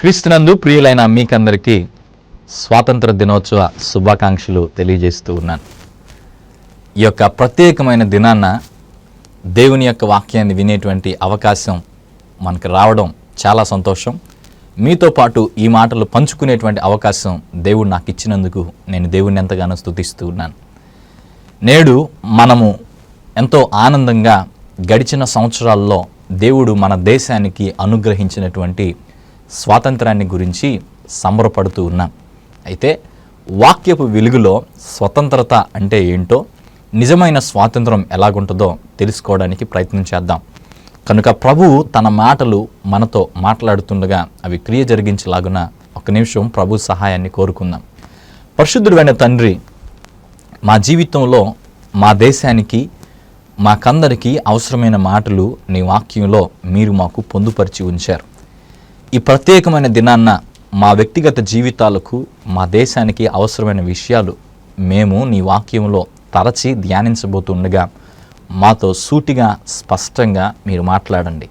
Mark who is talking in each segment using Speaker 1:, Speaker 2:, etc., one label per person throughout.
Speaker 1: క్రీస్తునందు ప్రియులైన మీకందరికీ స్వాతంత్ర దినోత్సవ శుభాకాంక్షలు తెలియజేస్తూ ఉన్నాను. ఈ యొక్క ప్రత్యేకమైన దినాన్న దేవుని యొక్క వాక్యాన్ని వినేటువంటి అవకాశం మనకు రావడం చాలా సంతోషం. మీతో పాటు ఈ మాటలు పంచుకునేటువంటి అవకాశం దేవుడు నాకు ఇచ్చినందుకు నేను దేవుణ్ణి ఎంతగానో స్థుతిస్తూ ఉన్నాను. నేడు మనము ఎంతో ఆనందంగా గడిచిన సంవత్సరాల్లో దేవుడు మన దేశానికి అనుగ్రహించినటువంటి స్వాతంత్రాన్ని గురించి సంబరపడుతూ ఉన్నాం. అయితే వాక్యపు వెలుగులో స్వతంత్రత అంటే ఏంటో నిజమైన స్వాతంత్రం ఎలాగుంటుందో తెలుసుకోవడానికి ప్రయత్నం చేద్దాం. కనుక ప్రభువు తన మాటలు మనతో మాట్లాడుతుండగా అవి క్రియ జరిగించేలాగున ఒక నిమిషం ప్రభు సహాయాన్ని కోరుకుందాం. పరిశుద్ధుడైన తండ్రి మా జీవితంలో మా దేశానికి మాకందరికీ అవసరమైన మాటలు నీ వాక్యంలో మీరు మాకు పొందుపరిచి ఉంచారు. ఈ ప్రత్యేకమైన దినాన్న మా వ్యక్తిగత జీవితాలకు మా దేశానికి అవసరమైన విషయాలు మేము నీ వాక్యంలో తరచి ధ్యానించబోతుండగా మాతో సూటిగా స్పష్టంగా మీరు మాట్లాడండి.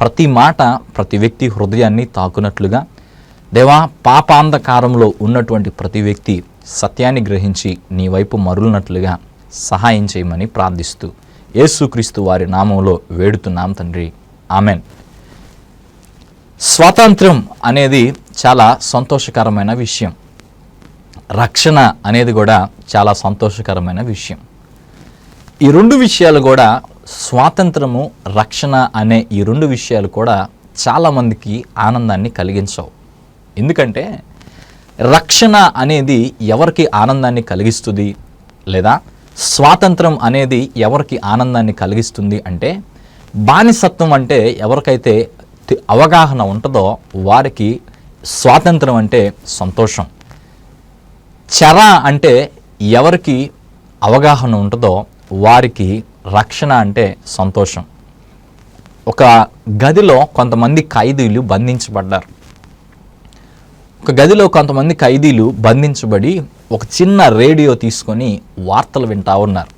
Speaker 1: ప్రతి మాట ప్రతి వ్యక్తి హృదయాన్ని తాకునట్లుగా దేవా పాపాంధకారంలో ఉన్నటువంటి ప్రతి వ్యక్తి సత్యాన్ని గ్రహించి నీ వైపు మరులినట్లుగా సహాయం చేయమని ప్రార్థిస్తూ యేసుక్రీస్తు వారి నామంలో వేడుతున్నాం తండ్రి. ఆమెన్. స్వాతంత్ర్యం అనేది చాలా సంతోషకరమైన విషయం. రక్షణ అనేది కూడా చాలా సంతోషకరమైన విషయం. ఈ రెండు విషయాలు కూడా స్వాతంత్రము రక్షణ అనే ఈ రెండు విషయాలు కూడా చాలామందికి ఆనందాన్ని కలిగించవు. ఎందుకంటే రక్షణ అనేది ఎవరికి ఆనందాన్ని కలిగిస్తుంది లేదా స్వాతంత్రం అనేది ఎవరికి ఆనందాన్ని కలిగిస్తుంది అంటే బానిసత్వం అంటే ఎవరికైతే అవగాహన ఉంటుందో వారికి స్వాతంత్రం అంటే సంతోషం. చర అంటే ఎవరికి అవగాహన ఉంటుందో వారికి రక్షణ అంటే సంతోషం. ఒక గదిలో కొంతమంది ఖైదీలు బంధించబడ్డారు. ఒక గదిలో కొంతమంది ఖైదీలు బంధించబడి ఒక చిన్న రేడియో తీసుకొని వార్తలు వింటా ఉన్నారు.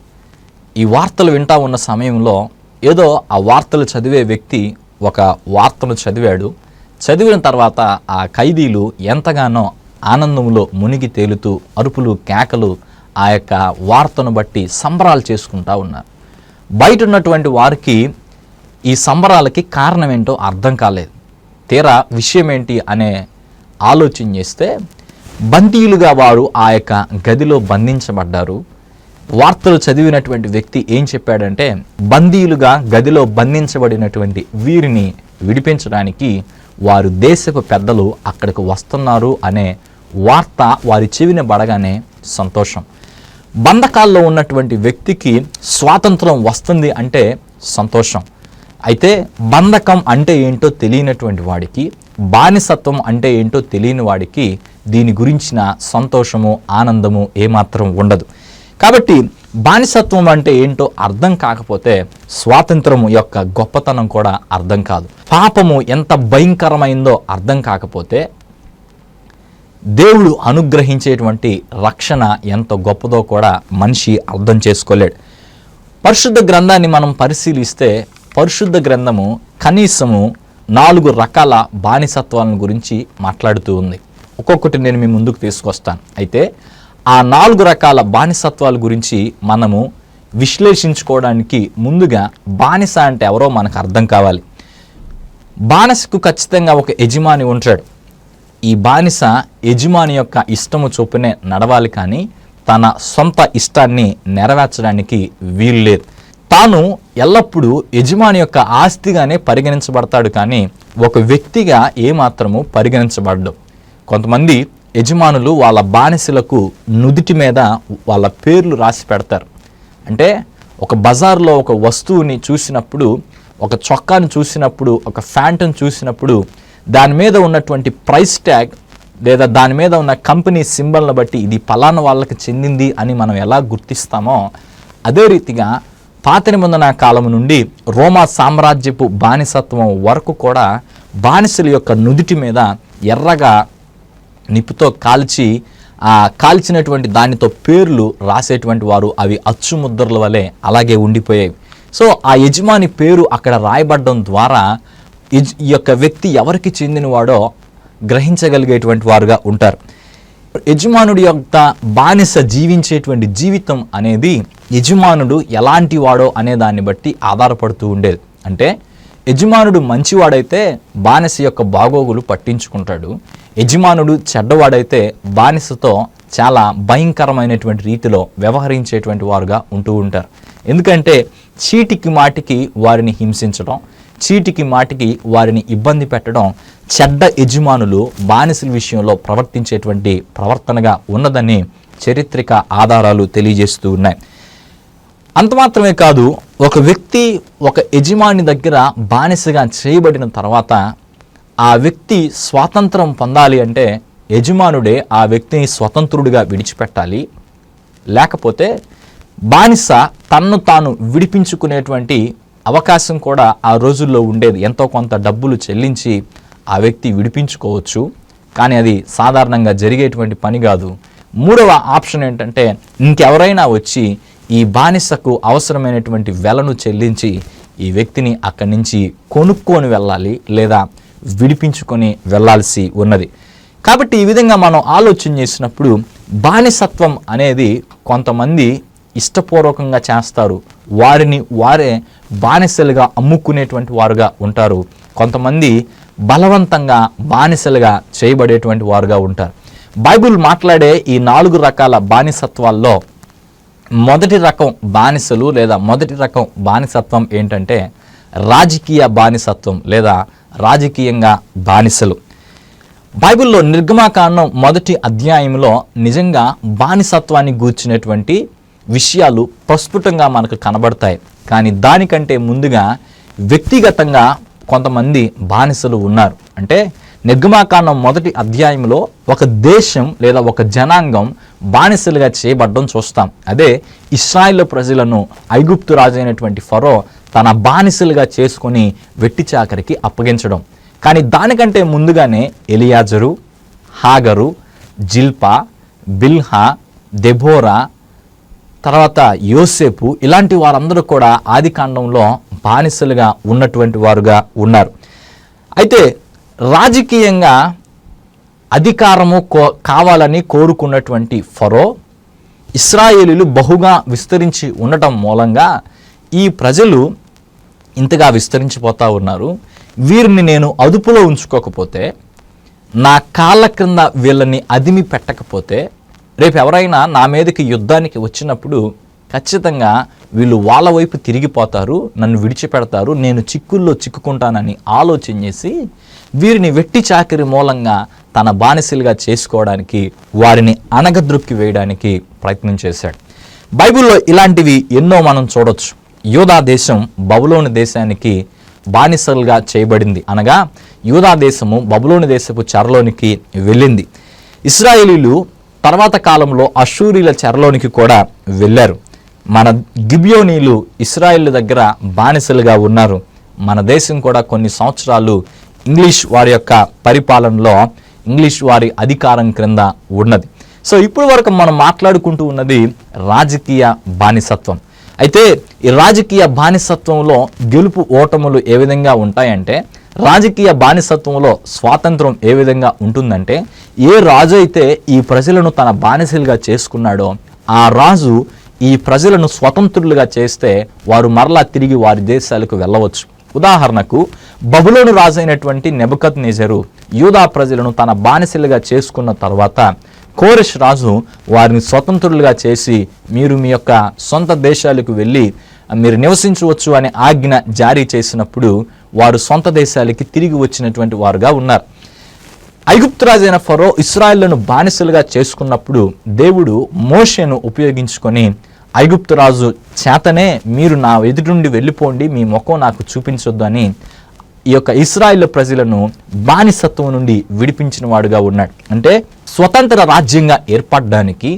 Speaker 1: ఈ వార్తలు వింటా ఉన్న సమయంలో ఏదో ఆ వార్తలు చదివే వ్యక్తి ఒక వార్తను చదివాడు. చదివిన తర్వాత ఆ ఖైదీలు ఎంతగానో ఆనందంలో మునిగి తేలుతూ అరుపులు కేకలు ఆ యొక్క వార్తను బట్టి సంబరాలు చేసుకుంటా ఉన్నారు. బయట ఉన్నటువంటి వారికి ఈ సంబరాలకి కారణం ఏంటో అర్థం కాలేదు. తీరా విషయం ఏంటి అనే ఆలోచన చేస్తే బందీలుగా వారు ఆ యొక్క గదిలో బంధించబడ్డారు. వార్తలు చదివినటువంటి వ్యక్తి ఏం చెప్పాడంటే బందీలుగా గదిలో బంధించబడినటువంటి వీరిని విడిపించడానికి వారు దేశపు పెద్దలు అక్కడికి వస్తున్నారు అనే వార్త వారి చెవిన పడగానే సంతోషం. బంధకాల్లో ఉన్నటువంటి వ్యక్తికి స్వాతంత్రం వస్తుంది అంటే సంతోషం. అయితే బంధకం అంటే ఏంటో తెలియనటువంటి వాడికి బానిసత్వం అంటే ఏంటో తెలియని వాడికి దీని గురించిన సంతోషము ఆనందము ఏమాత్రం ఉండదు. కాబట్టి బానిసత్వం అంటే ఏంటో అర్థం కాకపోతే స్వాతంత్రం యొక్క గొప్పతనం కూడా అర్థం కాదు. పాపము ఎంత భయంకరమైందో అర్థం కాకపోతే దేవుడు అనుగ్రహించేటువంటి రక్షణ ఎంత గొప్పదో కూడా మనిషి అర్థం చేసుకోలేడు. పరిశుద్ధ గ్రంథాన్ని మనం పరిశీలిస్తే పరిశుద్ధ గ్రంథము కనీసము నాలుగు రకాల బానిసత్వాలను గురించి మాట్లాడుతూ ఉంది. ఒక్కొక్కటి నేను మీ ముందుకు తీసుకొస్తాను. అయితే ఆ నాలుగు రకాల బానిసత్వాల గురించి మనము విశ్లేషించుకోవడానికి ముందుగా బానిస అంటే ఎవరో మనకు అర్థం కావాలి. బానిసకు ఖచ్చితంగా ఒక యజమాని ఉంటాడు. ఈ బానిస యజమాని యొక్క ఇష్టము చొప్పునే నడవాలి కానీ తన సొంత ఇష్టాన్ని నెరవేర్చడానికి వీలు లేదు. తాను ఎల్లప్పుడూ యజమాని యొక్క ఆస్తిగానే పరిగణించబడతాడు కానీ ఒక వ్యక్తిగా ఏమాత్రము పరిగణించబడ్డు. కొంతమంది యజమానులు వాళ్ళ బానిసలకు నుదుటి మీద వాళ్ళ పేర్లు రాసి పెడతారు. అంటే ఒక బజార్లో ఒక వస్తువుని చూసినప్పుడు ఒక చొక్కాను చూసినప్పుడు ఒక ఫ్యాంటును చూసినప్పుడు దాని మీద ఉన్నటువంటి ప్రైస్ ట్యాగ్ లేదా దాని మీద ఉన్న కంపెనీ సింబల్ని బట్టి ఇది పలానా వాళ్ళకి చెందింది అని మనం ఎలా గుర్తిస్తామో అదే రీతిగా పాత నిబంధన కాలం నుండి రోమా సామ్రాజ్యపు బానిసత్వం వరకు కూడా బానిసల యొక్క నుదిటి మీద ఎర్రగా నిప్పుతో కాల్చి ఆ కాల్చినటువంటి దానితో పేర్లు రాసేటువంటి వారు అవి అచ్చుముద్రల వలె అలాగే ఉండిపోయాయి సో ఆ యజమాని పేరు అక్కడ రాయబడడం ద్వారా ఈ యొక్క వ్యక్తి ఎవరికి చెందినవాడో గ్రహించగలిగేటువంటి వారుగా ఉంటారు. యజమానుడి యొక్క బానిస జీవించేటువంటి జీవితం అనేది యజమానుడు ఎలాంటి వాడో అనే దాన్ని బట్టి ఆధారపడుతూ ఉండేది. అంటే యజమానుడు మంచివాడైతే బానిస యొక్క బాగోగులు పట్టించుకుంటాడు. యజమానుడు చెడ్డవాడైతే బానిసతో చాలా భయంకరమైనటువంటి రీతిలో వ్యవహరించేటువంటి వారుగా ఉంటూ ఉంటారు. ఎందుకంటే చీటికి మాటికి వారిని హింసించడం చీటికి మాటికి వారిని ఇబ్బంది పెట్టడం చెడ్డ యజమానులు బానిసల విషయంలో ప్రవర్తించేటువంటి ప్రవర్తనగా ఉన్నదని చరిత్రక ఆధారాలు తెలియజేస్తూ ఉన్నాయి. అంత మాత్రమే కాదు ఒక వ్యక్తి ఒక యజమాని దగ్గర బానిసగా చేయబడిన తర్వాత ఆ వ్యక్తి స్వాతంత్రం పొందాలి అంటే యజమానుడే ఆ వ్యక్తిని స్వతంత్రుడిగా విడిచిపెట్టాలి. లేకపోతే బానిస తన్ను తాను విడిపించుకునేటువంటి అవకాశం కూడా ఆ రోజుల్లో ఉండేది. ఎంతో కొంత డబ్బులు చెల్లించి ఆ వ్యక్తి విడిపించుకోవచ్చు. కానీ అది సాధారణంగా జరిగేటువంటి పని కాదు. మూడవ ఆప్షన్ ఏంటంటే ఇంకెవరైనా వచ్చి ఈ బానిసకు అవసరమైనటువంటి వెలను చెల్లించి ఈ వ్యక్తిని అక్కడి నుంచి కొనుక్కొని వెళ్ళాలి. లేదా విడిపించుకొని వెళ్ళాల్సి ఉన్నది. కాబట్టి ఈ విధంగా మనం ఆలోచన చేసినప్పుడు బానిసత్వం అనేది కొంతమంది ఇష్టపూర్వకంగా చేస్తారు. వారిని వారే బానిసలుగా అమ్ముకునేటువంటి వారుగా ఉంటారు. కొంతమంది బలవంతంగా బానిసలుగా చేయబడేటువంటి వారుగా ఉంటారు. బైబిల్ మాట్లాడే ఈ నాలుగు రకాల బానిసత్వాల్లో మొదటి రకం బానిసలు లేదా మొదటి రకం బానిసత్వం ఏంటంటే రాజకీయ బానిసత్వం లేదా రాజకీయంగా బానిసలు. బైబిల్లో నిర్గమాకాండం మొదటి అధ్యాయంలో నిజంగా బానిసత్వాన్ని గూర్చినటువంటి విషయాలు ప్రస్ఫుటంగా మనకు కనబడతాయి. కానీ దానికంటే ముందుగా వ్యక్తిగతంగా కొంతమంది బానిసలు ఉన్నారు. అంటే నిర్గమాకాండం మొదటి అధ్యాయంలో ఒక దేశం లేదా ఒక జనాంగం బానిసలుగా చేయబడ్డం చూస్తాం. అదే ఇస్రాయిల్ ప్రజలను ఐగుప్తు రాజైనటువంటి ఫరో తన బానిసలుగా చేసుకొని వెట్టి చాకరికి అప్పగించడం. కానీ దానికంటే ముందుగానే ఎలియాజరు హాగరు జిల్పా బిల్హా దెబోరా తర్వాత యోసేపు ఇలాంటి వారందరూ కూడా ఆది కాండంలో బానిసలుగా ఉన్నటువంటి వారుగా ఉన్నారు. అయితే రాజకీయంగా అధికారము కో కావాలని కోరుకున్నటువంటి ఫరో ఇస్రాయేలీలు బహుగా విస్తరించి ఉండటం మూలంగా ఈ ప్రజలు ఇంతగా విస్తరించిపోతూ ఉన్నారు. వీరిని నేను అదుపులో ఉంచుకోకపోతే నా కాళ్ళ క్రింద వీళ్ళని అదిమి పెట్టకపోతే రేపు ఎవరైనా నా మీదకి యుద్ధానికి వచ్చినప్పుడు ఖచ్చితంగా వీళ్ళు వాళ్ళ వైపు తిరిగిపోతారు నన్ను విడిచిపెడతారు నేను చిక్కుల్లో చిక్కుకుంటానని ఆలోచన చేసి వీరిని వెట్టి చాకరి మూలంగా తన బానిసలుగా చేసుకోవడానికి వారిని అనగద్రొక్కి వేయడానికి ప్రయత్నం చేశాడు. బైబిల్లో ఇలాంటివి ఎన్నో మనం చూడొచ్చు. యూదా దేశం బబులోని దేశానికి బానిసలుగా చేయబడింది. అనగా యూదా దేశము బబులోని దేశపు చెరలోనికి వెళ్ళింది. ఇస్రాయేలీలు తర్వాత కాలంలో అషూరీల చెరలోనికి కూడా వెళ్ళారు. మన గిబియోనీలు ఇస్రాయేల్ దగ్గర బానిసలుగా ఉన్నారు. మన దేశం కూడా కొన్ని సంవత్సరాలు ఇంగ్లీష్ వారి యొక్క పరిపాలనలో ఇంగ్లీష్ వారి అధికారం క్రింద ఉన్నది. సో ఇప్పటి వరకు మనం మాట్లాడుకుంటూ ఉన్నది రాజకీయ బానిసత్వం. అయితే ఈ రాజకీయ బానిసత్వంలో గెలుపు ఓటములు ఏ విధంగా ఉంటాయంటే రాజకీయ బానిసత్వంలో స్వాతంత్రం ఏ విధంగా ఉంటుందంటే ఏ రాజు అయితే ఈ ప్రజలను తన బానిసలుగా చేసుకున్నాడో ఆ రాజు ఈ ప్రజలను స్వతంత్రులుగా చేస్తే వారు మరలా తిరిగి వారి దేశాలకు వెళ్ళవచ్చు. ఉదాహరణకు బబులోను రాజు అయినటువంటి నెబకత్ నిజరు యూదా ప్రజలను తన బానిసలుగా చేసుకున్న తర్వాత కోరిష్ రాజు వారిని స్వతంత్రులుగా చేసి మీరు మీ యొక్క సొంత దేశాలకు వెళ్ళి మీరు నివసించవచ్చు అనే ఆజ్ఞ జారీ చేసినప్పుడు వారు సొంత దేశాలకి తిరిగి వచ్చినటువంటి వారుగా ఉన్నారు. ఐగుప్తురాజైన ఫరో ఇస్రాయేళ్ళను బానిసలుగా చేసుకున్నప్పుడు దేవుడు మోషేను ఉపయోగించుకొని ఐగుప్తురాజు చేతనే మీరు నా ఎదుటి నుండి వెళ్ళిపోండి మీ ముఖం నాకు చూపించొద్దు అని ఈ యొక్క ఇస్రాయిల్ ప్రజలను బానిసత్వం నుండి విడిపించిన వాడుగా ఉన్నాడు. అంటే స్వతంత్ర రాజ్యంగా ఏర్పడడానికి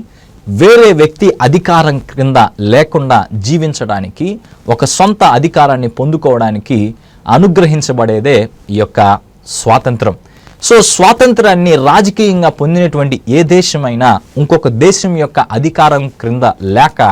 Speaker 1: వేరే వ్యక్తి అధికారం క్రింద లేకుండా జీవించడానికి ఒక సొంత అధికారాన్ని పొందుకోవడానికి అనుగ్రహించబడేదే ఈ యొక్క స్వాతంత్రం. సో స్వాతంత్రాన్ని రాజకీయంగా పొందినటువంటి ఏ దేశమైనా ఇంకొక దేశం యొక్క అధికారం క్రింద లేక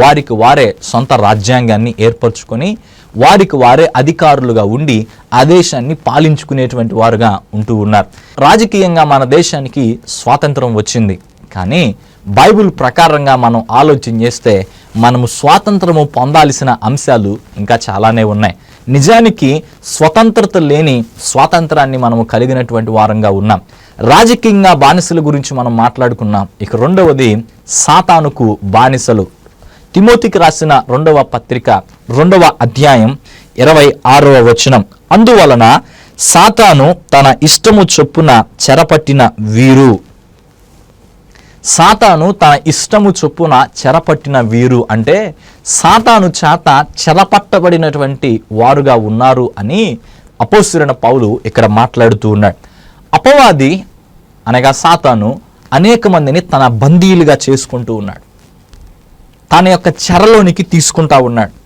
Speaker 1: వారికి వారే సొంత రాజ్యాంగాన్ని ఏర్పరచుకొని వారికి వారే అధికారులుగా ఉండి ఆ దేశాన్ని పాలించుకునేటువంటి వారుగా ఉంటూ ఉన్నారు. రాజకీయంగా మన దేశానికి స్వాతంత్రం వచ్చింది. కానీ బైబిల్ ప్రకారంగా మనం ఆలోచన చేస్తే మనము స్వాతంత్రము పొందాల్సిన అంశాలు ఇంకా చాలానే ఉన్నాయి. నిజానికి స్వతంత్రత లేని స్వాతంత్రాన్ని మనము కలిగినటువంటి వారంగా ఉన్నాం. రాజకీయంగా బానిసల గురించి మనం మాట్లాడుకున్నాం. ఇక రెండవది సాతానుకు బానిసలు. తిమోతికి రాసిన రెండవ పత్రిక రెండవ అధ్యాయం ఇరవై ఆరవ వచనం. అందువలన సాతాను తన ఇష్టము చొప్పున చెరపట్టిన వీరు. సాతాను తన ఇష్టము చొప్పున చెరపట్టిన వీరు అంటే సాతాను చేత చెరపట్టబడినటువంటి వారుగా ఉన్నారు అని అపోసురణ పౌలు ఇక్కడ మాట్లాడుతూ ఉన్నాడు. అపవాది అనగా సాతాను అనేక మందిని తన బందీలుగా చేసుకుంటూ ఉన్నాడు. తన యొక్క చెరలోనికి తీసుకుంటా ఉన్నాడు.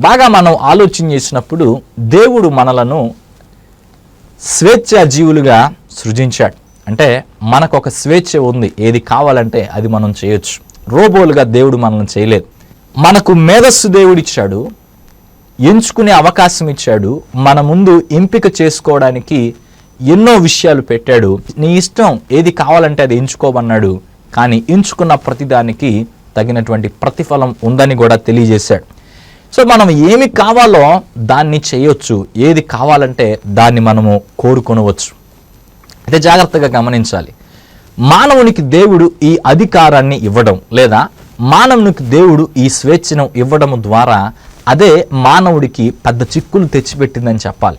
Speaker 1: బాగా మనం ఆలోచన చేసినప్పుడు దేవుడు మనలను స్వేచ్ఛ జీవులుగా సృజించాడు. అంటే మనకు ఒక స్వేచ్ఛ ఉంది. ఏది కావాలంటే అది మనం చేయొచ్చు. రోబోలుగా దేవుడు మనల్ని చేయలేదు. మనకు మేధస్సు దేవుడిచ్చాడు ఎంచుకునే అవకాశం ఇచ్చాడు. మన ముందు ఎంపిక చేసుకోవడానికి ఎన్నో విషయాలు పెట్టాడు. నీ ఇష్టం ఏది కావాలంటే అది ఎంచుకోమన్నాడు. కానీ ఎంచుకున్న ప్రతిదానికి తగినటువంటి ప్రతిఫలం ఉందని కూడా తెలియజేశాడు. సో మనం ఏమి కావాలో దాన్ని చేయొచ్చు ఏది కావాలంటే దాన్ని మనము కోరుకొనవచ్చు. అయితే జాగ్రత్తగా గమనించాలి. మానవునికి దేవుడు ఈ అధికారాన్ని ఇవ్వడం లేదా మానవునికి దేవుడు ఈ స్వేచ్ఛను ఇవ్వడం ద్వారా అదే మానవుడికి పెద్ద చిక్కులు తెచ్చిపెట్టిందని చెప్పాలి.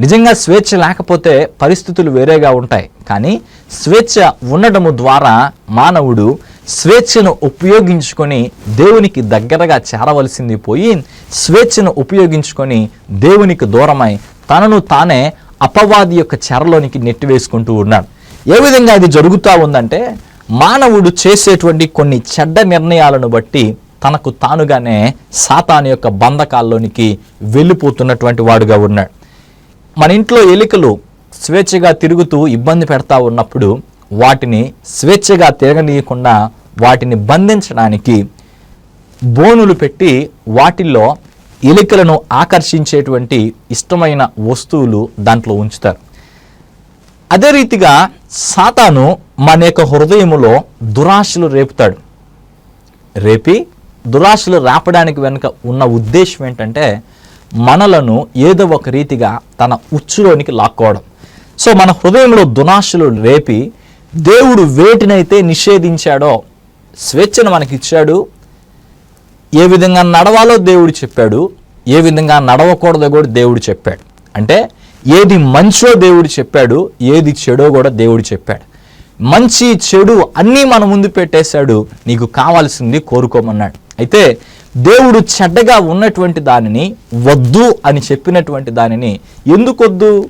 Speaker 1: నిజంగా స్వేచ్ఛ లేకపోతే పరిస్థితులు వేరేగా ఉంటాయి. కానీ స్వేచ్ఛ ఉండడము ద్వారా మానవుడు స్వేచ్ఛను ఉపయోగించుకొని దేవునికి దగ్గరగా చేరవలసింది పోయి స్వేచ్ఛను ఉపయోగించుకొని దేవునికి దూరమై తనను తానే అపవాది యొక్క చెరలోనికి నెట్టివేసుకుంటూ ఉన్నాడు. ఏ విధంగా ఇది జరుగుతూ ఉందంటే మానవుడు చేసేటువంటి కొన్ని చెడ్డ నిర్ణయాలను బట్టి తనకు తానుగానే సాతాను యొక్క బంధకాల్లోనికి వెళ్ళిపోతున్నటువంటి వాడుగా ఉన్నాడు. మన ఇంట్లో ఎలికలు స్వేచ్ఛగా తిరుగుతూ ఇబ్బంది పెడతా ఉన్నప్పుడు వాటిని స్వేచ్ఛగా తిరగనీయకుండా వాటిని బంధించడానికి బోనులు పెట్టి వాటిల్లో ఎలికలను ఆకర్షించేటువంటి ఇష్టమైన వస్తువులు దాంట్లో ఉంచుతారు. అదే రీతిగా సాతాను మన యొక్క హృదయములో దురాశలు రేపుతాడు. రేపి దురాశలు రాపడానికి వెనుక ఉన్న ఉద్దేశం ఏంటంటే మనలను ఏదో ఒక రీతిగా తన ఉచ్చులోనికి లాక్కోవడం. సో మన హృదయంలో దునాశలు రేపి దేవుడు వేటినైతే నిషేధించాడో స్వేచ్ఛను మనకిచ్చాడు ఏ విధంగా నడవాలో దేవుడు చెప్పాడు ఏ విధంగా నడవకూడదో కూడా దేవుడు చెప్పాడు. అంటే ఏది మంచో దేవుడు చెప్పాడు ఏది చెడో కూడా దేవుడు చెప్పాడు. మంచి చెడు అన్నీ మన ముందు పెట్టేశాడు నీకు కావాల్సింది కోరుకోమన్నాడు. అయితే దేవుడు చెడ్డగా ఉన్నటువంటి దానిని వద్దు అని చెప్పినటువంటి దానిని ఎందుకొద్దు?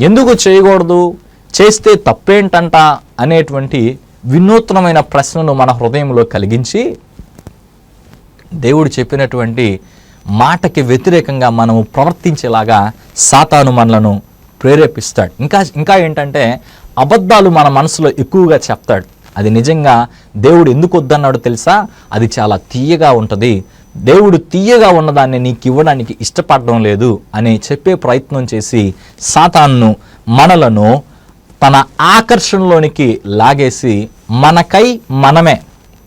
Speaker 1: ఎందుకు చేయకూడదు? చేస్తే తప్పేంటంట అనేటువంటి వినూత్నమైన ప్రశ్నను మన హృదయంలో కలిగించి దేవుడు చెప్పినటువంటి మాటకి వ్యతిరేకంగా మనము ప్రవర్తించేలాగా సాతాను మనలను ప్రేరేపిస్తాడు. ఇంకా ఇంకా ఏంటంటే అబద్ధాలు మన మనసులో ఎక్కువగా చెప్తాడు. అది నిజంగా దేవుడు ఎందుకు వద్దన్నాడో తెలుసా? అది చాలా తీయగా ఉంటుంది. దేవుడు తీయగా ఉన్నదాన్ని నీకు ఇవ్వడానికి ఇష్టపడడం లేదు అని చెప్పే ప్రయత్నం చేసి సాతాన్ను మనలను తన ఆకర్షణలోనికి లాగేసి మనకై మనమే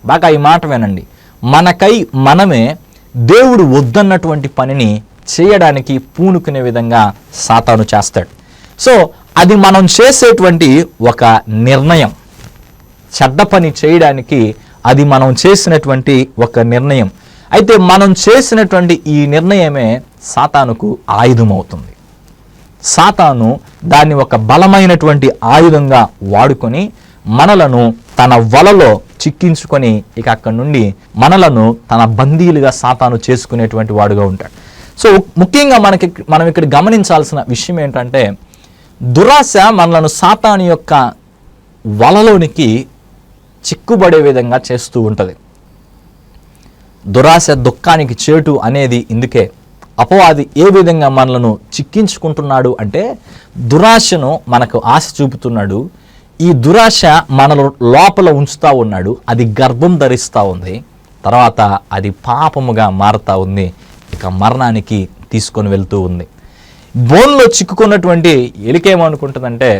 Speaker 1: బాగా ఈ మాట వినండి మనకై మనమే దేవుడు వద్దన్నటువంటి పనిని చేయడానికి పూనుకునే విధంగా సాతాను చేస్తాడు. సో అది మనం చేసేటువంటి ఒక నిర్ణయం. చెడ్డ పని చేయడానికి అది మనం చేసినటువంటి ఒక నిర్ణయం. అయితే మనం చేసినటువంటి ఈ నిర్ణయమే సాతానుకు ఆయుధం అవుతుంది సాతాను దాన్ని ఒక బలమైనటువంటి ఆయుధంగా వాడుకొని మనలను తన వలలో చిక్కించుకొని ఇక అక్కడి నుండి మనలను తన బందీలుగా సాతాను చేసుకునేటువంటి వాడుగా ఉంటాడు. సో ముఖ్యంగా మనకి మనం ఇక్కడ గమనించాల్సిన విషయం ఏంటంటే దురాశ మనలను సాతాను యొక్క వలలోనికి చిక్కుబడే విధంగా చేస్తూ ఉంటుంది. దురాశ దుఃఖానికి చేటు అనేది ఇందుకే. అపవాది ఏ విధంగా మనలను చిక్కించుకుంటున్నాడు అంటే దురాశను మనకు ఆశ చూపుతున్నాడు. ఈ దురాశ మనలో లోపల ఉంచుతూ ఉన్నాడు. అది గర్భం ధరిస్తూ ఉంది. తర్వాత అది పాపముగా మారుతూ ఉంది. ఇక మరణానికి తీసుకొని వెళ్తూ ఉంది. బోన్లో చిక్కుకున్నటువంటి ఎలికేమనుకుంటుందంటే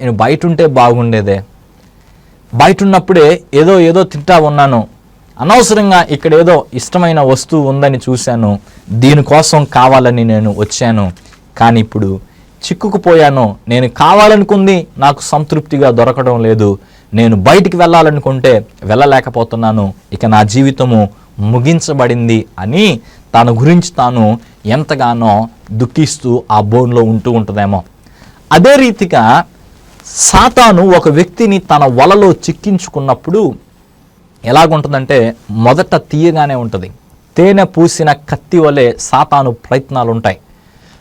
Speaker 1: నేను బయట ఉంటే బాగుండేదే. బయట ఉన్నప్పుడే ఏదో ఏదో తింటా ఉన్నాను. అనవసరంగా ఇక్కడ ఏదో ఇష్టమైన వస్తువు ఉందని చూశాను. దీనికోసం కావాలని నేను వచ్చాను. కానీ ఇప్పుడు చిక్కుకుపోయాను. నేను కావాలనుకుంది నాకు సంతృప్తిగా దొరకడం లేదు. నేను బయటికి వెళ్ళాలనుకుంటే వెళ్ళలేకపోతున్నాను. ఇక నా జీవితము ముగించబడింది అని తన గురించి తాను ఎంతగానో దుఃఖిస్తూ ఆ బోన్లో ఉంటూ ఉంటుందేమో. అదే రీతిగా సాతాను ఒక వ్యక్తిని తన వలలో చిక్కించుకున్నప్పుడు ఎలాగుంటుందంటే మొదట తీయగానే ఉంటుంది. తేనె పూసిన కత్తి వలె సాతాను ప్రయత్నాలు ఉంటాయి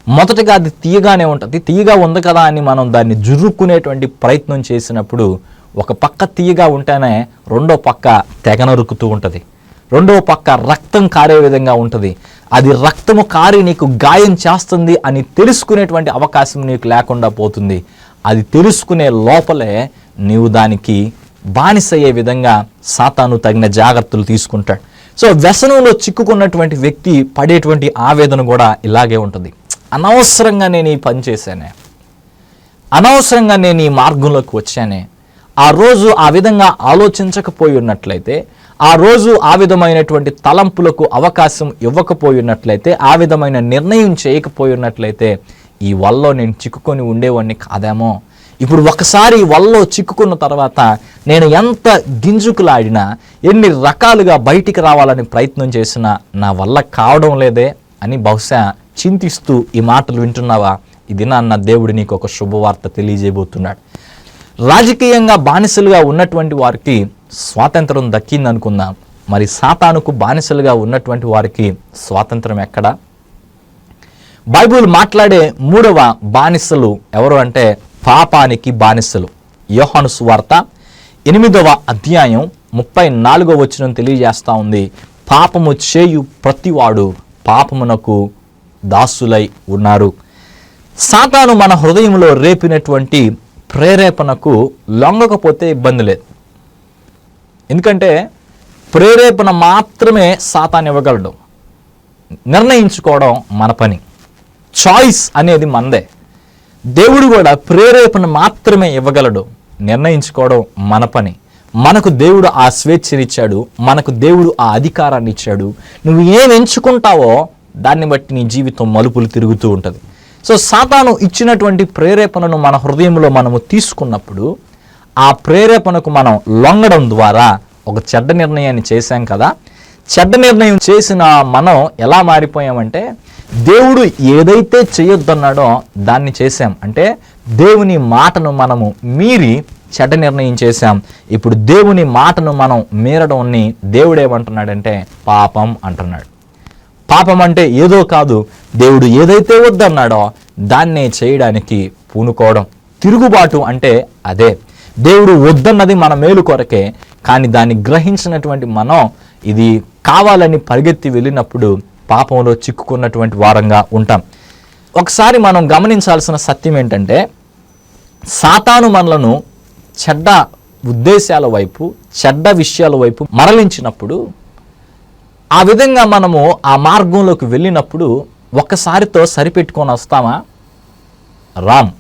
Speaker 1: మొదటగా అది తీయగానే ఉంటుంది. తీయగా ఉంది కదా అని మనం దాన్ని జుర్రుక్కునేటువంటి ప్రయత్నం చేసినప్పుడు ఒక పక్క తీయగా ఉంటేనే రెండో పక్క తెగ నరుకుతూ ఉంటుంది. రెండో పక్క రక్తం కారే విధంగా ఉంటుంది. అది రక్తము కారి నీకు గాయం చేస్తుంది అని తెలుసుకునేటువంటి అవకాశం నీకు లేకుండా పోతుంది. అది తెలుసుకునే లోపలే నీవు దానికి బానిసయ్యే విధంగా సాతాను తగిన జాగ్రత్తలు తీసుకుంటాడు. సో వ్యసనంలో చిక్కుకున్నటువంటి వ్యక్తి పడేటువంటి ఆవేదన కూడా ఇలాగే ఉంటుంది. అనవసరంగా నేను ఈ పని చేశానే అనవసరంగా నేను ఈ మార్గంలోకి వచ్చానే ఆ రోజు ఆ విధంగా ఆలోచించకపోయి ఉన్నట్లయితే ఆ రోజు ఆ విధమైనటువంటి తలంపులకు అవకాశం ఇవ్వకపోయి ఉన్నట్లయితే ఆ విధమైన నిర్ణయం చేయకపోయి ఉన్నట్లయితే ఈ వల్ల నేను చిక్కుకొని ఉండేవాడిని కాదేమో ఇప్పుడు ఒకసారి వల్లో చిక్కుకున్న తర్వాత నేను ఎంత గింజుకులాడినా ఎన్ని రకాలుగా బయటికి రావాలని ప్రయత్నం చేసినా నా వల్ల కావడం లేదే అని బహుశా చింతిస్తూ ఈ మాటలు వింటున్నావా? ఇది నాన్న దేవుడు నీకు ఒక శుభవార్త తెలియజేయబోతున్నాడు. రాజకీయంగా బానిసలుగా ఉన్నటువంటి వారికి స్వాతంత్రం దక్కిందనుకుందాం. మరి సాతానుకు బానిసలుగా ఉన్నటువంటి వారికి స్వాతంత్రం ఎక్కడా? బైబుల్ మాట్లాడే మూడవ బానిసలు ఎవరు అంటే పాపానికి బానిసలు. యోహాను సువార్త ఎనిమిదవ అధ్యాయం ముప్పై నాలుగవ వచ్చిన తెలియజేస్తా ఉంది. పాపము చేయు ప్రతివాడు పాపమునకు దాసులై ఉన్నారు. సాతాను మన హృదయంలో రేపినటువంటి ప్రేరేపణకు లొంగకపోతే ఇబ్బంది లేదు. ఎందుకంటే ప్రేరేపణ మాత్రమే సాతాన్ ఇవ్వగలడు. నిర్ణయించుకోవడం మన పని. చాయిస్ అనేది మనదే దేవుడు కూడా ప్రేరేపణ మాత్రమే ఇవ్వగలడు. నిర్ణయించుకోవడం మన పని. మనకు దేవుడు ఆ స్వేచ్ఛనిచ్చాడు. మనకు దేవుడు ఆ అధికారాన్ని ఇచ్చాడు నువ్వు ఏం ఎంచుకుంటావో దాన్ని బట్టి నీ జీవితం మలుపులు తిరుగుతూ ఉంటుంది. సో సాతాను ఇచ్చినటువంటి ప్రేరేపణను మన హృదయంలో మనము తీసుకున్నప్పుడు ఆ ప్రేరేపణకు మనం లొంగడం ద్వారా ఒక చెడ్డ నిర్ణయాన్ని చేశాం కదా. చెడ్డ నిర్ణయం చేసిన మనం ఎలా మారిపోయామంటే దేవుడు ఏదైతే చేయొద్దన్నాడో దాన్ని చేశాం. అంటే దేవుని మాటను మనము మీరి చెడ్డ నిర్ణయం చేశాం. ఇప్పుడు దేవుని మాటను మనం మీరడంని దేవుడు ఏమంటున్నాడంటే పాపం అంటున్నాడు. పాపం అంటే ఏదో కాదు. దేవుడు ఏదైతే వద్దన్నాడో దాన్నే చేయడానికి పూనుకోవడం. తిరుగుబాటు అంటే అదే. దేవుడు వద్దన్నది మన మేలు కొరకే కానీ దాన్ని గ్రహించినటువంటి మనం ఇది కావాలని పరిగెత్తి వెళ్ళినప్పుడు పాపంలో చిక్కుకున్నటువంటి వారంగా ఉంటాం. ఒకసారి మనం గమనించాల్సిన సత్యం ఏంటంటే సాతాను మనలను చెడ్డ ఉద్దేశాల వైపు చెడ్డ విషయాల వైపు మరలించినప్పుడు ఆ విధంగా మనము ఆ మార్గంలోకి వెళ్ళినప్పుడు ఒక్కసారితో సరిపెట్టుకొని వస్తామా? రామ్.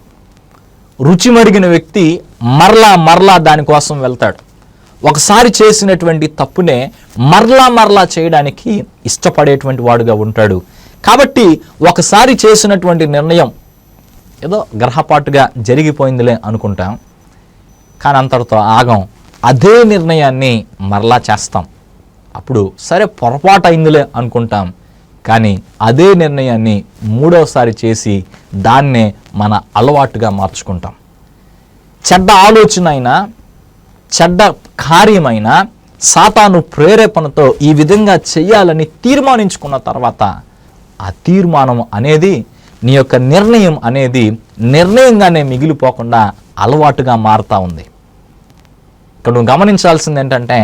Speaker 1: రుచి మరిగిన వ్యక్తి మరలా మరలా దానికోసం వెళ్తాడు. ఒకసారి చేసినటువంటి తప్పునే మరలా మరలా చేయడానికి ఇష్టపడేటువంటి వాడుగా ఉంటాడు. కాబట్టి ఒకసారి చేసినటువంటి నిర్ణయం ఏదో గ్రహపాటుగా జరిగిపోయిందిలే అనుకుంటాం. కానీ అంతటితో ఆగం. అదే నిర్ణయాన్ని మరలా చేస్తాం. అప్పుడు సరే పొరపాటు అయిందిలే అనుకుంటాం. కానీ అదే నిర్ణయాన్ని మూడవసారి చేసి దాన్నే మన అలవాటుగా మార్చుకుంటాం. చెడ్డ ఆలోచన అయినా చెడ్డ కార్యమైన సాతాను ప్రేరేపణతో ఈ విధంగా చేయాలని తీర్మానించుకున్న తర్వాత ఆ తీర్మానం అనేది నీ యొక్క నిర్ణయం అనేది నిర్ణయంగానే మిగిలిపోకుండా అలవాటుగా మారుతా ఉంది. ఇక్కడ నువ్వు గమనించాల్సింది ఏంటంటే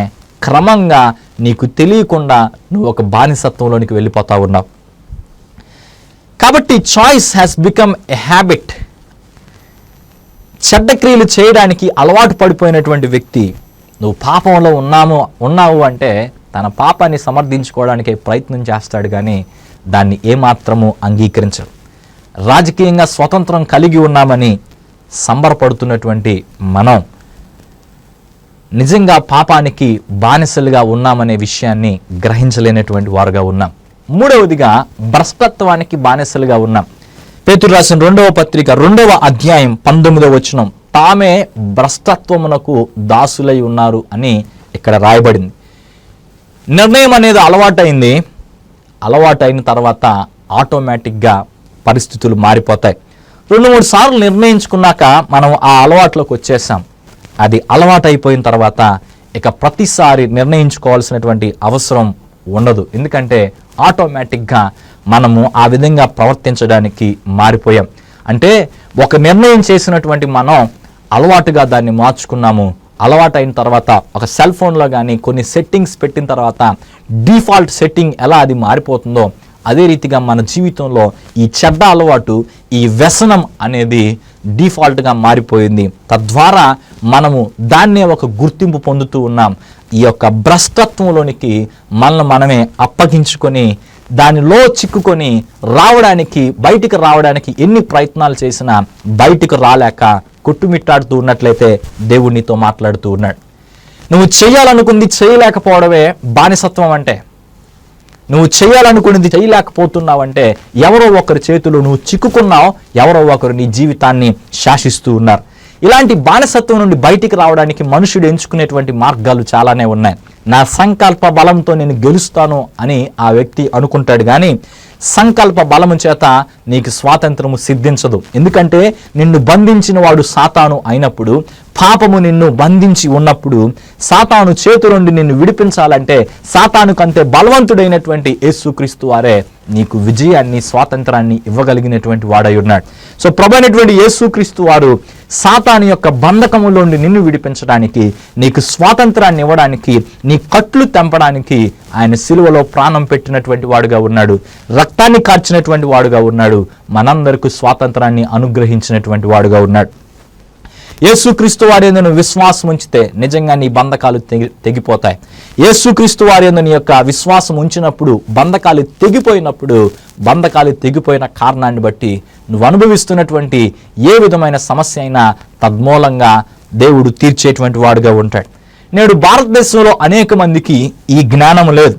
Speaker 1: క్రమంగా నీకు తెలియకుండా నువ్వు ఒక బానిసత్వంలోనికి వెళ్ళిపోతా ఉన్నావు. కాబట్టి choice has become a habit చెడ్డ క్రియలు చేయడానికి అలవాటు పడిపోయినటువంటి వ్యక్తి నువ్వు పాపంలో ఉన్నాము ఉన్నావు అంటే తన పాపాన్ని సమర్థించుకోవడానికి ప్రయత్నం చేస్తాడు కానీ దాన్ని ఏమాత్రము అంగీకరించడు. రాజకీయంగా స్వతంత్రం కలిగి ఉన్నామని సంబరపడుతున్నటువంటి మనం నిజంగా పాపానికి బానిసలుగా ఉన్నామనే విషయాన్ని గ్రహించలేనటువంటి వారుగా ఉన్నాం. మూడవదిగా భ్రష్టత్వానికి బానిసలుగా ఉన్నాం. పేతురు రాసిన రెండవ పత్రిక రెండవ అధ్యాయం పంతొమ్మిదవ వచనం. తామే భ్రష్టత్వమునకు దాసులై ఉన్నారు అని ఇక్కడ రాయబడింది. నిర్ణయం అనేది అలవాటైంది. అలవాటైన తర్వాత ఆటోమేటిక్గా పరిస్థితులు మారిపోతాయి. రెండు మూడు సార్లు నిర్ణయించుకున్నాక మనం ఆ అలవాట్లోకి వచ్చేసాం. అది అలవాటైపోయిన తర్వాత ఇక ప్రతిసారి నిర్ణయించుకోవాల్సినటువంటి అవసరం ఉండదు. ఎందుకంటే ఆటోమేటిక్గా మనము ఆ విధంగా ప్రవర్తించడానికి మారిపోయాం. అంటే ఒక నిర్ణయం చేసినటువంటి మనం అలవాటుగా దాన్ని మార్చుకున్నాము. అలవాటు అయిన తర్వాత ఒక సెల్ ఫోన్లో కానీ కొన్ని సెట్టింగ్స్ పెట్టిన తర్వాత డిఫాల్ట్ సెట్టింగ్ ఎలా అది మారిపోతుందో అదే రీతిగా మన జీవితంలో ఈ చెడ్డ అలవాటు ఈ వ్యసనం అనేది డిఫాల్ట్గా మారిపోయింది. తద్వారా మనము దాన్నే ఒక గుర్తింపు పొందుతూ ఉన్నాం. ఈ యొక్క భ్రష్టత్వంలోనికి మనల్ని మనమే అప్పగించుకొని దానిలో చిక్కుకొని రావడానికి బయటికి రావడానికి ఎన్ని ప్రయత్నాలు చేసినా బయటికి రాలేక కొట్టుమిట్టాడుతూ ఉన్నట్లయితే దేవుడు నీతో మాట్లాడుతూ ఉన్నాడు. నువ్వు చేయాలనుకుంది చేయలేకపోవడమే బానిసత్వం అంటే. నువ్వు చేయాలనుకున్నది చేయలేకపోతున్నావంటే ఎవరో ఒకరి చేతిలో నువ్వు చిక్కుకున్నావు ఎవరో ఒకరు నీ జీవితాన్ని శాసిస్తూ ఉన్నారు. ఇలాంటి బానిసత్వం నుండి బయటికి రావడానికి మనుషుడు ఎంచుకునేటువంటి మార్గాలు చాలానే ఉన్నాయి. నా సంకల్ప బలంతో నేను గెలుస్తాను అని ఆ వ్యక్తి అనుకుంటాడు కానీ సంకల్ప బలము చేత నీకు స్వాతంత్రము సిద్ధించదు. ఎందుకంటే నిన్ను బంధించిన వాడు సాతాను అయినప్పుడు పాపము నిన్ను బంధించి ఉన్నప్పుడు సాతాను చేతు నుండి నిన్ను విడిపించాలంటే సాతాను కంటే బలవంతుడైనటువంటి యేసుక్రీస్తు వారే నీకు విజయాన్ని స్వాతంత్రాన్ని ఇవ్వగలిగినటువంటి వాడై ఉన్నాడు. సో ప్రభైనటువంటి యేసుక్రీస్తు వారు సాతాను యొక్క బంధకములోండి నిన్ను విడిపించడానికి నీకు స్వాతంత్రాన్ని ఇవ్వడానికి నీ కట్లు తెంపడానికి ఆయన సిలువలో ప్రాణం పెట్టినటువంటి వాడుగా ఉన్నాడు. రక్తాన్ని కార్చినటువంటి వాడుగా ఉన్నాడు. మనందరికీ స్వాతంత్రాన్ని అనుగ్రహించినటువంటి వాడుగా ఉన్నాడు. యేసుక్రీస్తు వారి ఎందు విశ్వాసం ఉంచితే నిజంగా నీ బంధకాలు తెగి తెగిపోతాయి. యేసుక్రీస్తు వారి ఎందు నీ యొక్క విశ్వాసం ఉంచినప్పుడు బంధకాలు తెగిపోయినప్పుడు బంధకాలు తెగిపోయిన కారణాన్ని బట్టి నువ్వు అనుభవిస్తున్నటువంటి ఏ విధమైన సమస్య అయినా తద్మూలంగా దేవుడు తీర్చేటువంటి వాడుగా ఉంటాడు. నేడు భారతదేశంలో అనేక మందికి ఈ జ్ఞానం లేదు.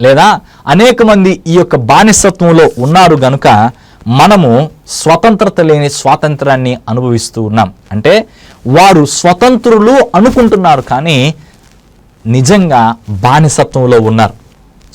Speaker 1: లేదా అనేక మంది ఈ యొక్క బానిసత్వంలో ఉన్నారు గనుక మనము స్వతంత్రత లేని స్వాతంత్రాన్ని అనుభవిస్తూ ఉన్నాం. అంటే వారు స్వతంత్రులు అనుకుంటున్నారు కానీ నిజంగా బానిసత్వంలో ఉన్నారు.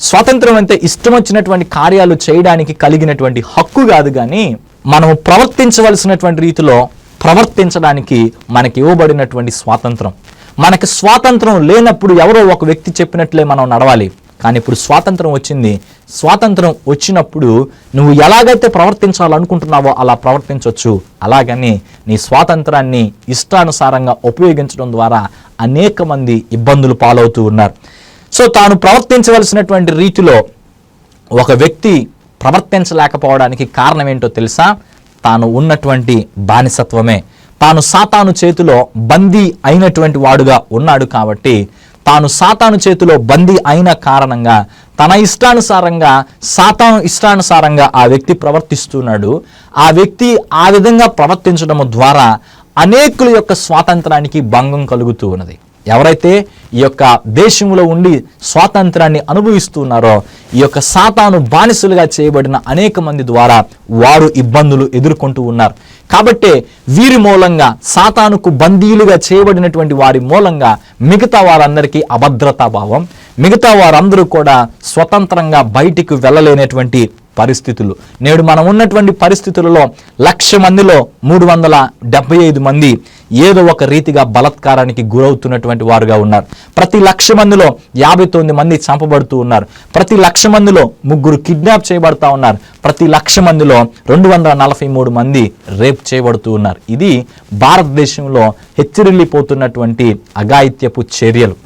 Speaker 1: స్వాతంత్రం అంటే ఇష్టం వచ్చినటువంటి కార్యాలు చేయడానికి కలిగినటువంటి హక్కు కాదు కానీ మనము ప్రవర్తించవలసినటువంటి రీతిలో ప్రవర్తించడానికి మనకి ఇవ్వబడినటువంటి స్వాతంత్రం. మనకి స్వాతంత్రం లేనప్పుడు ఎవరో ఒక వ్యక్తి చెప్పినట్లే మనం నడవాలి. కానీ ఇప్పుడు స్వాతంత్రం వచ్చింది. స్వాతంత్రం వచ్చినప్పుడు నువ్వు ఎలాగైతే ప్రవర్తించాలనుకుంటున్నావో అలా ప్రవర్తించవచ్చు అలాగని నీ స్వాతంత్రాన్ని ఇష్టానుసారంగా ఉపయోగించడం ద్వారా అనేక మంది ఇబ్బందులు పాలవుతూ ఉన్నారు. సో తాను ప్రవర్తించవలసినటువంటి రీతిలో ఒక వ్యక్తి ప్రవర్తించలేకపోవడానికి కారణం ఏంటో తెలుసా? తాను ఉన్నటువంటి బానిసత్వమే. తాను సాతాను చేతిలో బందీ అయినటువంటి వాడుగా ఉన్నాడు కాబట్టి తాను సాతాను చేతిలో బందీ అయిన కారణంగా తన ఇష్టానుసారంగా సాతాను ఇష్టానుసారంగా ఆ వ్యక్తి ప్రవర్తిస్తున్నాడు. ఆ వ్యక్తి ఆ విధంగా ప్రవర్తించడం ద్వారా అనేకుల యొక్క స్వాతంత్రానికి భంగం కలుగుతూ ఉన్నది. ఎవరైతే ఈ యొక్క దేశంలో ఉండి స్వాతంత్రాన్ని అనుభవిస్తున్నారో ఈ యొక్క సాతాను బానిసలుగా చేయబడిన అనేక మంది ద్వారా వారు ఇబ్బందులు ఎదుర్కొంటూ ఉన్నారు. కాబట్టే వీరి మూలంగా సాతానుకు బందీలుగా చేయబడినటువంటి వారి మూలంగా మిగతా వారందరికీ అభద్రతా భావం మిగతా వారందరూ కూడా స్వతంత్రంగా బయటికి వెళ్ళలేనటువంటి పరిస్థితులు. నేడు మనం ఉన్నటువంటి పరిస్థితులలో లక్ష మందిలో మూడు వందల డెబ్బై ఐదు మంది ఏదో ఒక రీతిగా బలత్కారానికి గురవుతున్నటువంటి వారుగా ఉన్నారు. ప్రతి లక్ష మందిలో యాభై తొమ్మిది మంది చంపబడుతూ ఉన్నారు. ప్రతి లక్ష మందిలో ముగ్గురు కిడ్నాప్ చేయబడతా ఉన్నారు. ప్రతి లక్ష మందిలో రెండు వందల నలభై మూడు మంది రేప్ చేయబడుతూ ఉన్నారు. ఇది భారతదేశంలో హెచ్చరిల్లిపోతున్నటువంటి అఘాయిత్యపు చర్యలు.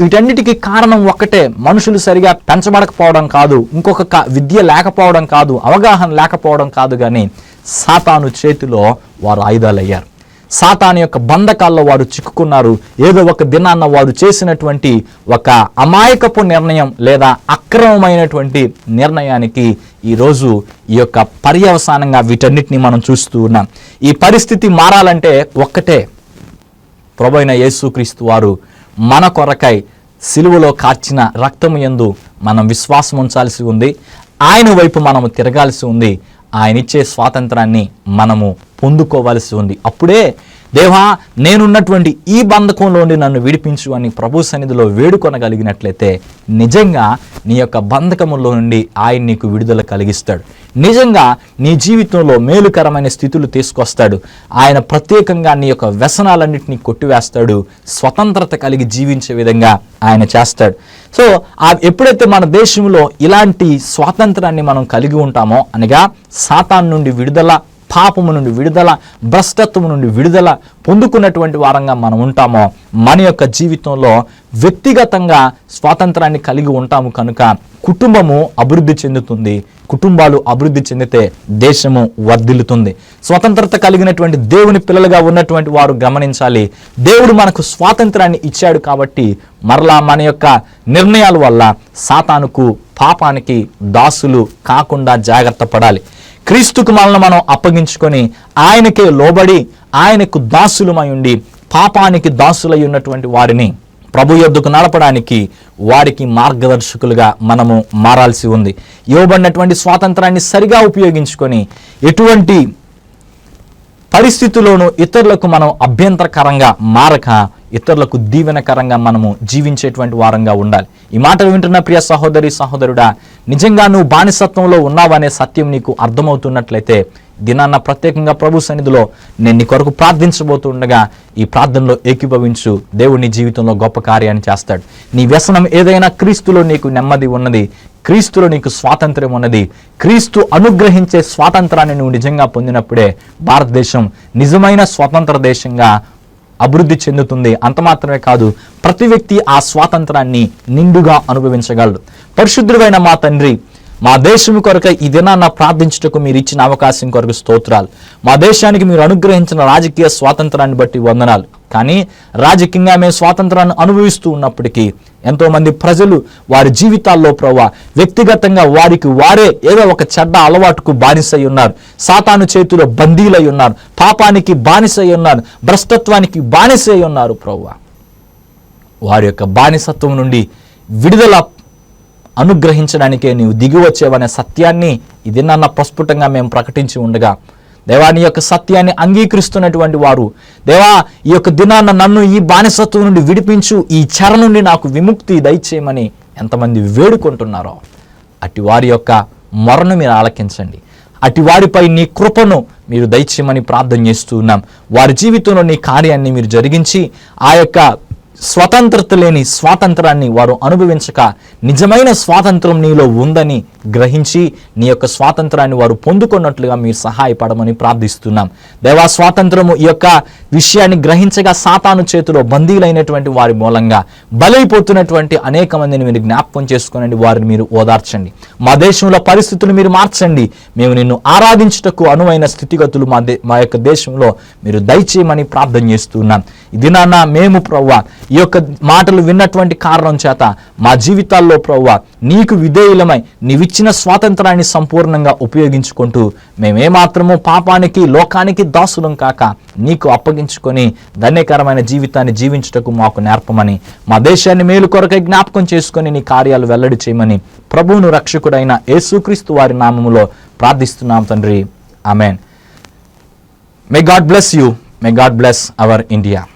Speaker 1: వీటన్నిటికీ కారణం ఒక్కటే మనుషులు సరిగా పెంచబడకపోవడం కాదు ఇంకొక విద్య లేకపోవడం కాదు అవగాహన లేకపోవడం కాదు కానీ సాతాను చేతిలో వారు ఆయుధాలయ్యారు. సాతాను యొక్క బంధకాల్లో వారు చిక్కుకున్నారు. ఏదో ఒక దినాన్న వారు చేసినటువంటి ఒక అమాయకపు నిర్ణయం లేదా అక్రమమైనటువంటి నిర్ణయానికి ఈరోజు ఈ యొక్క పర్యవసానంగా వీటన్నిటిని మనం చూస్తూ ఉన్నాం. ఈ పరిస్థితి మారాలంటే ఒక్కటే. ప్రభైన యేసుక్రీస్తు వారు మన కొరకై సిలువలో కార్చిన రక్తము ఎందు మనం విశ్వాసం ఉంచాల్సి ఉంది. ఆయన వైపు మనము తిరగాల్సి ఉంది. ఆయన ఇచ్చే స్వాతంత్రాన్ని మనము పొందుకోవాల్సి ఉంది. అప్పుడే దేవా నేనున్నటువంటి ఈ బంధకంలో నుండి నన్ను విడిపించు అని ప్రభు సన్నిధిలో వేడుకొనగలిగినట్లయితే నిజంగా నీ యొక్క బంధకములో నుండి ఆయన నీకు విడుదల కలిగిస్తాడు. నిజంగా నీ జీవితంలో మేలుకరమైన స్థితులు తీసుకొస్తాడు. ఆయన ప్రత్యేకంగా నీ యొక్క వ్యసనాలన్నింటినీ కొట్టివేస్తాడు. స్వతంత్రత కలిగి జీవించే విధంగా ఆయన చేస్తాడు. సో ఆ ఎప్పుడైతే మన దేశంలో ఇలాంటి స్వాతంత్రాన్ని మనం కలిగి ఉంటామో అనగా సాతాన్ నుండి విడుదల పాపము నుండి విడుదల భ్రష్టత్వము నుండి విడుదల పొందుకున్నటువంటి వారంగా మనం ఉంటామో మన యొక్క జీవితంలో వ్యక్తిగతంగా స్వాతంత్రాన్ని కలిగి ఉంటాము కనుక కుటుంబము అభివృద్ధి చెందుతుంది. కుటుంబాలు అభివృద్ధి చెందితే దేశము వర్ధిల్లుతుంది. స్వతంత్రత కలిగినటువంటి దేవుని పిల్లలుగా ఉన్నటువంటి వారు గమనించాలి. దేవుడు మనకు స్వాతంత్రాన్ని ఇచ్చాడు కాబట్టి మరలా మన యొక్క నిర్ణయాల వల్ల సాతానుకు పాపానికి దాసులు కాకుండా జాగ్రత్త పడాలి. క్రీస్తుకు మనల్ని మనం అప్పగించుకొని ఆయనకే లోబడి ఆయనకు దాసులమై ఉండి పాపానికి దాసులై ఉన్నటువంటి వారిని ప్రభు యొద్దకు నడపడానికి వారికి మార్గదర్శకులుగా మనము మారాల్సి ఉంది. ఇవ్వబడినటువంటి స్వాతంత్రాన్ని సరిగా ఉపయోగించుకొని ఎటువంటి పరిస్థితుల్లోనూ ఇతరులకు మనం అభ్యంతరకరంగా మారక ఇతరులకు దీవెనకరంగా మనము జీవించేటువంటి వారంగా ఉండాలి. ఈ మాటలు వింటున్న ప్రియ సహోదరి సహోదరుడా నిజంగా నువ్వు బానిసత్వంలో ఉన్నావనే సత్యం నీకు అర్థమవుతున్నట్లయితే దినాన్న ప్రత్యేకంగా ప్రభు సన్నిధిలో నేను నీ కొరకు ప్రార్థించబోతుండగా ఈ ప్రార్థనలో ఏకీభవించు. దేవుడు నీ జీవితంలో గొప్ప కార్యాన్ని చేస్తాడు. నీ వ్యసనం ఏదైనా క్రీస్తులో నీకు నెమ్మది ఉన్నది. క్రీస్తులో నీకు స్వాతంత్ర్యం ఉన్నది. క్రీస్తు అనుగ్రహించే స్వాతంత్రాన్ని నువ్వు నిజంగా పొందినప్పుడే భారతదేశం నిజమైన స్వతంత్ర దేశంగా అభివృద్ధి చెందుతుంది. అంత మాత్రమే కాదు ప్రతి వ్యక్తి ఆ స్వాతంత్రాన్ని నిండుగా అనుభవించగలడు. పరిశుద్ధుడైన మా తండ్రి మా దేశం కొరకు ఈ దినాన్న ప్రార్థించుటకు మీరు ఇచ్చిన అవకాశం కొరకు స్తోత్రాలు. మా దేశానికి మీరు అనుగ్రహించిన రాజకీయ స్వాతంత్రాన్ని బట్టి వందనాలు. కానీ రాజకీయంగా మేము స్వాతంత్రాన్ని అనుభవిస్తూ ఉన్నప్పటికీ ఎంతోమంది ప్రజలు వారి జీవితాల్లో ప్రభా వ్యక్తిగతంగా వారికి వారే ఏదో ఒక చెడ్డ అలవాటుకు బానిసై ఉన్నారు. సాతాను చేతిలో బందీలై ఉన్నారు. పాపానికి బానిసై ఉన్నారు. భ్రష్టత్వానికి బానిసై ఉన్నారు ప్రవ్వా. వారి యొక్క బానిసత్వం నుండి విడుదల అనుగ్రహించడానికే నీవు దిగి వచ్చేవనే సత్యాన్ని ఇది నన్న ప్రస్ఫుటంగా మేము ప్రకటించి ఉండగా దేవా నీ యొక్క సత్యాన్ని అంగీకరిస్తున్నటువంటి వారు. దేవా ఈ యొక్క దినాన్న నన్ను ఈ బానిసత్వం నుండి విడిపించు ఈ చెర నుండి నాకు విముక్తి దయచేయమని ఎంతమంది వేడుకుంటున్నారో. అటు వారి యొక్క మొరను మీరు ఆలకించండి. అటు వారిపై నీ కృపను మీరు దయచేయమని ప్రార్థన చేస్తూ ఉన్నాం. వారి జీవితంలో నీ కార్యాన్ని మీరు జరిగించి ఆ యొక్క స్వతంత్రత లేని స్వాతంత్రాన్ని వారు అనుభవించక నిజమైన స్వాతంత్రం నీలో ఉందని గ్రహించి నీ యొక్క స్వాతంత్రాన్ని వారు పొందుకున్నట్లుగా మీరు సహాయపడమని ప్రార్థిస్తున్నాం. దేవా స్వాతంత్రము ఈ యొక్క విషయాన్ని గ్రహించగా సాతాను చేతిలో బందీలైనటువంటి వారి మూలంగా బలైపోతున్నటువంటి అనేక మందిని మీరు జ్ఞాపకం చేసుకోనండి వారిని మీరు ఓదార్చండి. మా దేశంలో పరిస్థితులు మీరు మార్చండి. మేము నిన్ను ఆరాధించుటకు అనువైన స్థితిగతులు మా దే మా యొక్క దేశంలో మీరు దయచేయమని ప్రార్థన చేస్తున్నాం. దినాన మేము ప్రవ్వా ఈ యొక్క మాటలు విన్నటువంటి కారణం చేత మా జీవితాల్లో ప్రవ్వా నీకు విధేయులమై నీవిచ్చిన స్వాతంత్రాన్ని సంపూర్ణంగా ఉపయోగించుకుంటూ మేమేమాత్రము పాపానికి లోకానికి దాసులం కాక నీకు అప్పగించుకొని ధన్యకరమైన జీవితాన్ని జీవించుటకు మాకు నేర్పమని మా దేశాన్ని మేలు కొరకై జ్ఞాపకం చేసుకొని నీ కార్యాలు వెల్లడి చేయమని ప్రభువును రక్షకుడైన యేసుక్రీస్తు వారి నామములో ప్రార్థిస్తున్నాం తండ్రి. Amen. May God bless you may God bless our India